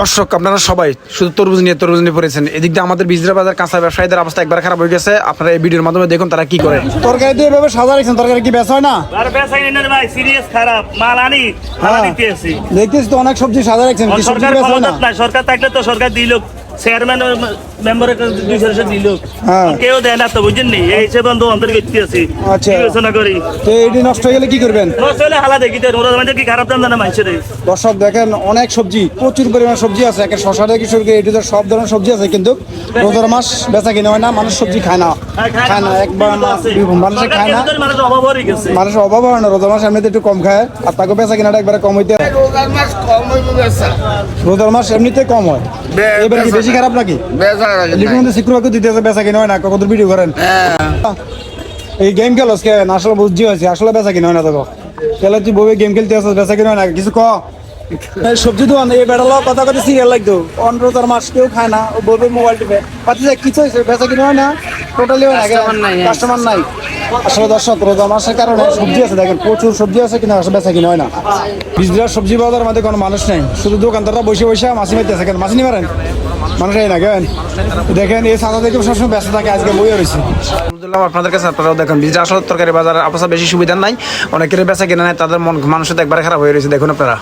দর্শক আপনারা সবাই শুধু তরমুজ নিয়ে তরমুজ নিয়ে পড়েছেন। এদিক দিয়ে আমাদের বিজরা বাজার কাঁচা ব্যবসায়ীদের অবস্থা একবার খারাপ হয়ে গেছে। আপনারা এই ভিডিওর মাধ্যমে দেখুন তারা কি করে। তরকারি দিয়ে এভাবে সাজা রেখেছেন তরকারি কি বেচা হয় না? আর বেসাই নেন ভাই সিরিয়াস খারাপ। মাল আনি মাল হ্যাঁ। দেখতেছি তো অনেক সবজি সাজা রেখেছেন সরকার তো সরকার দিল। চেয়ারম্যান মেম্বারের দিল। হ্যাঁ। কেউ দেয় না তো বুঝছেন নি? এই হিসেবে বন্ধু অন্তর করতে আছি। আচ্ছা। বিবেচনা করি। তো এটি নষ্ট হয়ে গেলে কি করবেন? নষ্ট হলে হালা দেখি তো ওরা মানে কি খারাপ দাম জানা মানুষের দর্শক দেখেন অনেক সবজি প্রচুর পরিমাণ সবজি আছে। একে শশা থেকে শুরু করে এটিতে সব ধরনের সবজি আছে কিন্তু রোজার মাস বেচা কিনে হয় না মানুষ সবজি খায় না। খায় না। একবার মানুষে খায় না। মানুষ অভাব মানুষের অভাব হয় না রোজার মাস এমনিতে একটু কম খায়। আর তাকে বেচা কিনাটা একবারে কম হইতে রোজার মাস কম হইব রোজার মাস এমনিতে কম হয়। এবার কি বেশি খারাপ নাকি? বেচা লাগে লিটুর মধ্যে সিকুরাকে দিতে আছে বেচা কিনে হয় না কত ভিডিও করেন? এই গেম খেলোস কে আসলে বুঝছি হয়েছে আসলে বেচা কিনে হয় না তোকে তাহলে তুই বউয়ে গেম খেলতে আসছিস বেচা কিনে হয় না কিছু ক সবজি দোকান এই বেড়ালো কথা কথা সিরিয়াল লাগতো। অন্য রোজার মাস কেউ খায় না ও বউবে মোবাইল টিপে। পাতি যায় কিছু হয়েছে বেচা কিনে হয় না টোটালি হয় না কাস্টমার নাই। আসলে দর্শক, রোজা মাসের কারণে সবজি আছে, দেখেন প্রচুর সবজি আছে কিন্তু আসলে বেচা কিনে হয় না। বিজনেস সবজি বাজার মধ্যে কোনো মানুষ নেই, শুধু দোকানদাররা বসে বসে মাছি মারতে আছে কেন, মাছি নিয়ে মারেন মানুষ এই না, কেন? দেখেন, এই সাদা দেখে সবসময় ব্যস্ত থাকে, আজকে বইয়ে রয়েছে। আলহামদুলিল্লাহ, আপনাদের কাছে আপনারাও দেখেন বিজরা আসলে তরকারি বাজার অবস্থা বেশি সুবিধা নাই অনেকের বেচা কিনা নাই, তাদের মন, মানুষের একবার খারাপ হয়ে রয়েছে, দেখুন আপনারা।